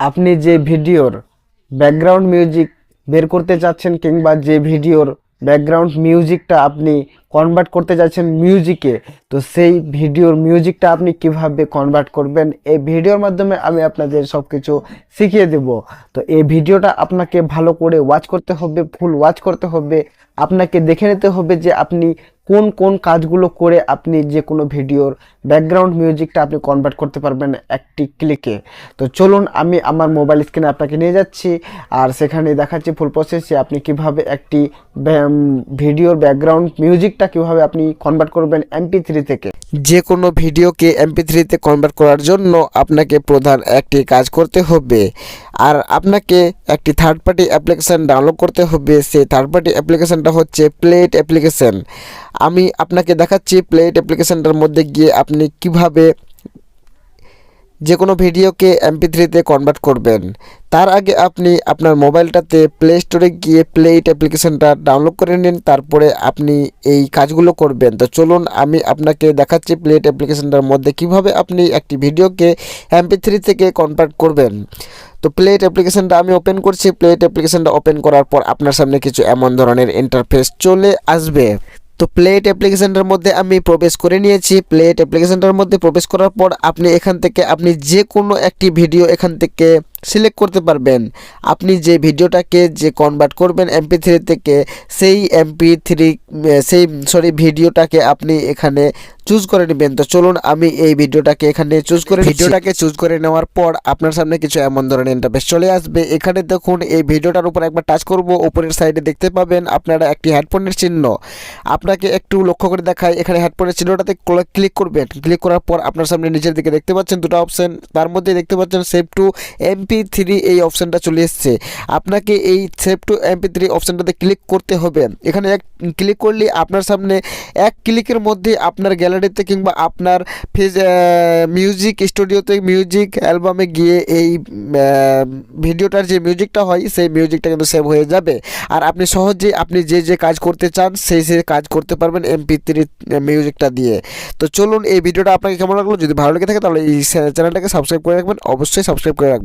আপনি যে ভিডিওর ব্যাকগ্রাউন্ড মিউজিক বের করতে চাচ্ছেন কিংবা যে ভিডিওর ব্যাকগ্রাউন্ড মিউজিকটা আপনি কনভার্ট করতে যাচ্ছেন মিউজিকে তো সেই ভিডিওর মিউজিকটা আপনি কীভাবে কনভার্ট করবেন, এই ভিডিওর মাধ্যমে আমি আপনাদের সব কিছু শিখিয়ে দেব। তো এই ভিডিওটা আপনাকে ভালো করে ওয়াচ করতে হবে ফুল ওয়াচ করতে হবে। আপনাকে দেখে নিতে হবে যে আপনি কোন কোন কাজগুলো করে আপনি যে কোনো ভিডিওর ব্যাকগ্রাউন্ড মিউজিকটা আপনি কনভার্ট করতে পারবেন একটি ক্লিকে তো চলুন, আমি আমার মোবাইল স্ক্রিনে আপনাকে নিয়ে যাচ্ছি, আর সেখানে দেখাচ্ছি ফুল প্রসেসে আপনি কীভাবে একটি ভিডিওর ব্যাকগ্রাউন্ড মিউজিকটা কীভাবে আপনি কনভার্ট করবেন এমপি থ্রি থেকে। যে কোনো ভিডিওকে এমপি থ্রিতে কনভার্ট করার জন্য আপনাকে প্রধান একটি কাজ করতে হবে, আর আপনাকে একটি থার্ড পার্টি অ্যাপ্লিকেশান ডাউনলোড করতে হবে। সেই থার্ড পার্টি অ্যাপ্লিকেশানটা হচ্ছে প্লেট অ্যাপ্লিকেশান আমি আপনাকে দেখাচ্ছি প্লেট অ্যাপ্লিকেশানটার মধ্যে গিয়ে আপনি কীভাবে যে কোনো ভিডিওকে এমপি থ্রিতে কনভার্ট করবেন। তার আগে আপনি আপনার মোবাইলটাতে প্লে স্টোরে গিয়ে প্লেট অ্যাপ্লিকেশনটা ডাউনলোড করে নিন, তারপরে আপনি এই কাজগুলো করবেন। তো চলুন, আমি আপনাকে দেখাচ্ছি প্লেট অ্যাপ্লিকেশানটার মধ্যে কীভাবে আপনি একটি ভিডিওকে এমপি থ্রি থেকে কনভার্ট করবেন। তো প্লেট অ্যাপ্লিকেশনটা আমি ওপেন করছি। প্লেট অ্যাপ্লিকেশানটা ওপেন করার পর আপনার সামনে কিছু এমন ধরনের ইন্টারফেস চলে আসবে। তো প্লেট অ্যাপ্লিকেশানটার মধ্যে আমি প্রবেশ করে নিয়েছি। প্লেট অ্যাপ্লিকেশানটার মধ্যে প্রবেশ করার পর আপনি এখান থেকে আপনি যে কোনো একটি ভিডিও এখান থেকে সিলেক্ট করতে পারবেন। আপনি যে ভিডিওটাকে যে কনভার্ট করবেন এমপি থ্রি থেকে, সেই এমপি থ্রি সেই সরি ভিডিওটাকে আপনি এখানে চুজ করে নেবেন। তো চলুন আমি এই ভিডিওটাকে এখানে চুজ করে ভিডিওটাকে চুজ করে নেওয়ার পর আপনার সামনে কিছু এমন ধরনের ইন্টারফেস চলে আসবে। এখানে দেখুন, এই ভিডিওটার উপর একবার টাচ করব। উপরের সাইডে দেখতে পাবেন আপনারা একটি হেডফোনের চিহ্ন। আপনাকে একটু লক্ষ্য করে দেখায় এখানে হেডফোনের চিহ্নটাতে ক্লিক করবেন। ক্লিক করার পর আপনার সামনে নিচের দিকে দেখতে পাচ্ছেন দুটো অপশন তার মধ্যে দেখতে পাচ্ছেন সেভ টু এমপি থ্রি এই অপশানটা চলে এসছে। আপনাকে এই সেভ টু এমপি থ্রি অপশানটাতে ক্লিক করতে হবে। এখানে এক ক্লিক করলে আপনার সামনে এক ক্লিকের মধ্যে আপনার গ্যালারিতে কিংবা আপনার ফেজ মিউজিক স্টুডিওতে মিউজিক অ্যালবামে গিয়ে এই ভিডিওটার যে মিউজিকটা হয়, সেই মিউজিকটা কিন্তু সেভ হয়ে যাবে। আর আপনি সহজেই আপনি যে যে কাজ করতে চান, সেই সেই কাজ করতে পারবেন এমপি থ্রি মিউজিকটা দিয়ে। তো চলুন এই ভিডিওটা আপনাকে কেমন লাগল? যদি ভালো লেগে থাকে তাহলে এই চ্যানেলটাকে সাবস্ক্রাইব করে রাখবেন। অবশ্যই সাবস্ক্রাইব করে রাখবেন।